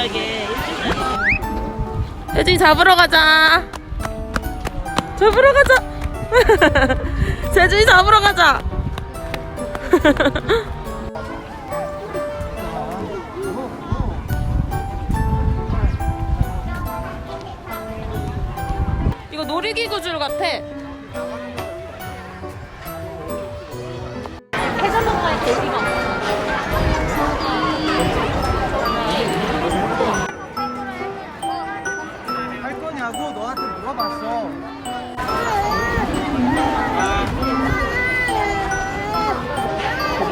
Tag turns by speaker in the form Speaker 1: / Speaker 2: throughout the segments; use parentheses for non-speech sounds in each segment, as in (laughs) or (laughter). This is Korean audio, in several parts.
Speaker 1: 가게.
Speaker 2: 혜진이 잡으러 가자. 잡으러 가자. (laughs) 재준이 잡으러 가자. (laughs) 이거 놀이기구 줄 같아. 해산동마에 대기가
Speaker 3: 할 거냐고 너한테 물어봤어.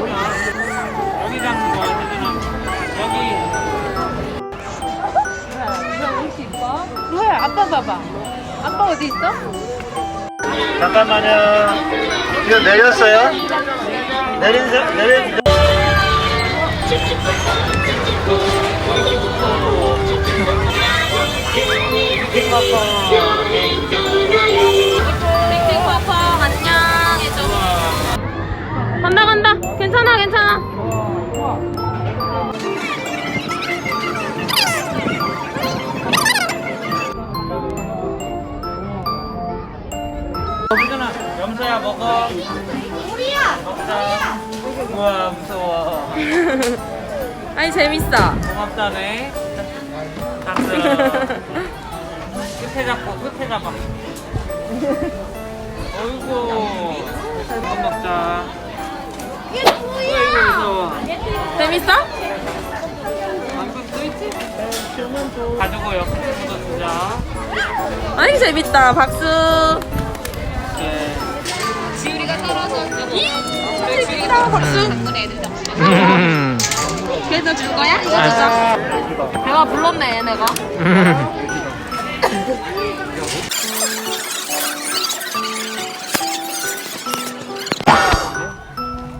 Speaker 1: 여기 잡는 거야, 혜진아. 여기.
Speaker 2: 루아야, 아빠 봐봐. 아빠 어디 있어?
Speaker 3: 잠깐만요. 지금 내렸어요? 내린 사- 내린
Speaker 2: 핑핑퐁퐁 안녕 해줘. 간다 간다. 괜찮아 괜찮아.
Speaker 1: 혜진아, 염소야 먹어. 우리야. 먹자. 우와 무서워. (laughs)
Speaker 2: 아니 재밌어.
Speaker 1: 고맙다네. 다스. (laughs) 끝에 잡고 끝에 잡아. 어이구. 밥 먹자. 어이구 무서워.
Speaker 2: 재밌어?
Speaker 1: 방금 또 있지? 가지고 옆에 묻어주자.
Speaker 2: 아니 재밌다. 박수.
Speaker 1: 네.
Speaker 2: 재밌다. 박수. 그래서 줄 거야? 이거 주자. 내가 불렀네 얘네가. (laughs)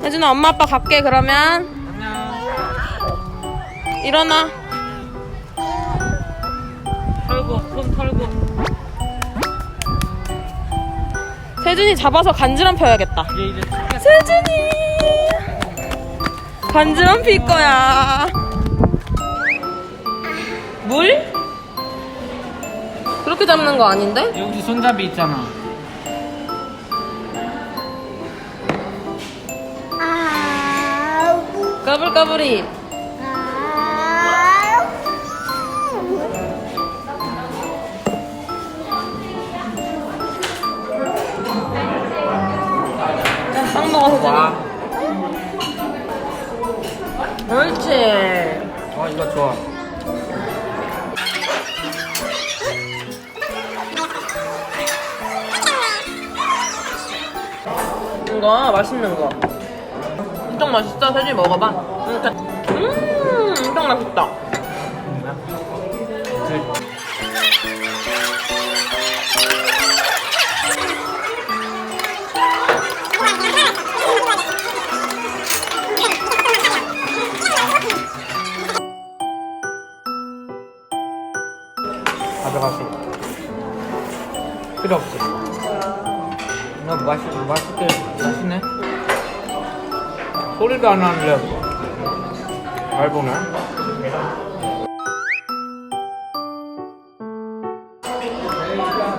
Speaker 2: 혜준아 엄마 아빠 갈게 그러면
Speaker 1: 안녕.
Speaker 2: 일어나.
Speaker 1: 털고 손 털고.
Speaker 2: 세준이 잡아서 간지럼 펴야겠다.
Speaker 1: 이제 이제 튀겨.
Speaker 2: 세준이 간지럼 필 거야. 물? 그렇게 잡는 거 아닌데?
Speaker 1: 여기 손잡이 있잖아.
Speaker 2: 까불까불이. 자, 빵 먹어 세준이.
Speaker 1: 와.
Speaker 2: 옳지.
Speaker 1: 어 이거 좋아.
Speaker 2: 이거 맛있는 거. 엄청 맛있어. 세준이 먹어봐. 음, 엄청 맛있다.
Speaker 1: 가져가시. 필요 없지. 이거 맛있 맛있게 맛있네. 소리도 안 나는데 잘 보네.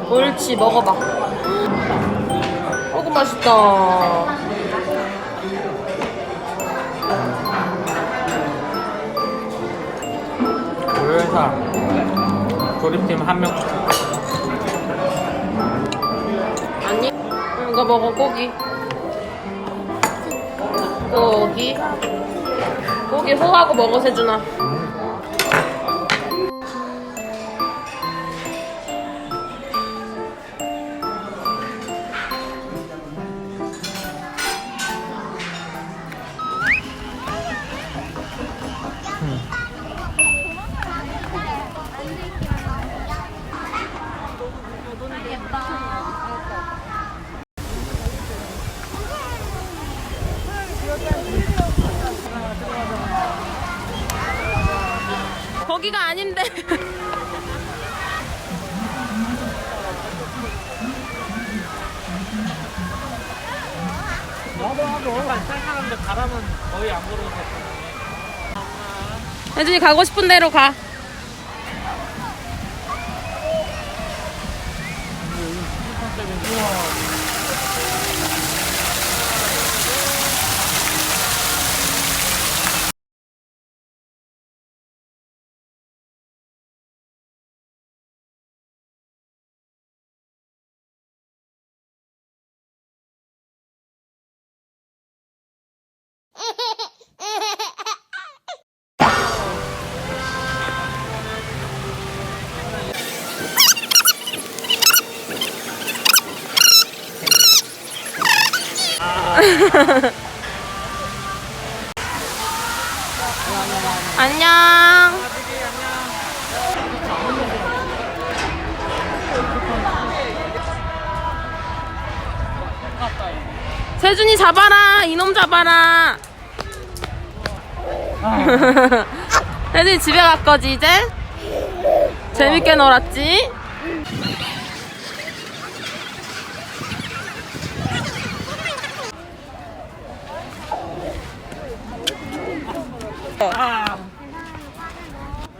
Speaker 2: 옳지 먹어봐 어구 맛있다
Speaker 1: 우리 회사 조립팀 한 명.
Speaker 2: 이거 먹어 고기. 고기. 고기 호하고 먹어 세준아 여기가 아닌데.
Speaker 1: 생각하는데 바람은 거의 안 불어서
Speaker 2: 혜준이 가고 싶은 대로 가. 컨셉인데. (laughs) 안녕. 세준이 잡아라. 이놈 잡아라. (laughs) 세준이 집에 갈 거지 이제? 재밌게 놀았지?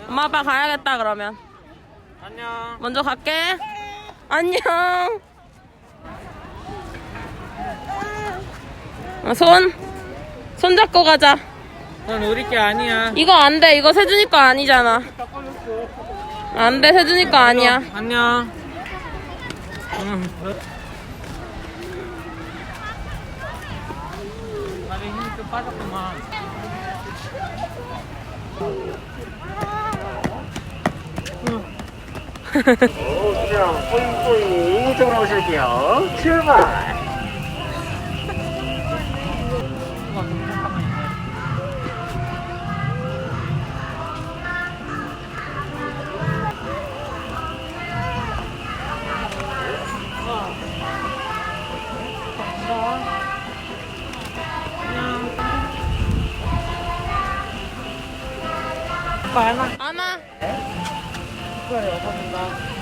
Speaker 2: 엄마 아빠 가야겠다 그러면
Speaker 1: 안녕.
Speaker 2: 먼저 갈게 안녕 어, 손, 손 잡고 가자
Speaker 1: 넌 우리 게 아니야.
Speaker 2: 이거 안 돼. 이거 세준이 거 아니잖아. 안 돼. 세준이 거 아니야.
Speaker 1: 안녕. 응. 다리 힘이 좀 빠졌구만.
Speaker 3: 그냥 뿌잉뿌잉 이쪽으로 오실게요. 출발.
Speaker 2: 안아.
Speaker 1: 밥 먹어야지.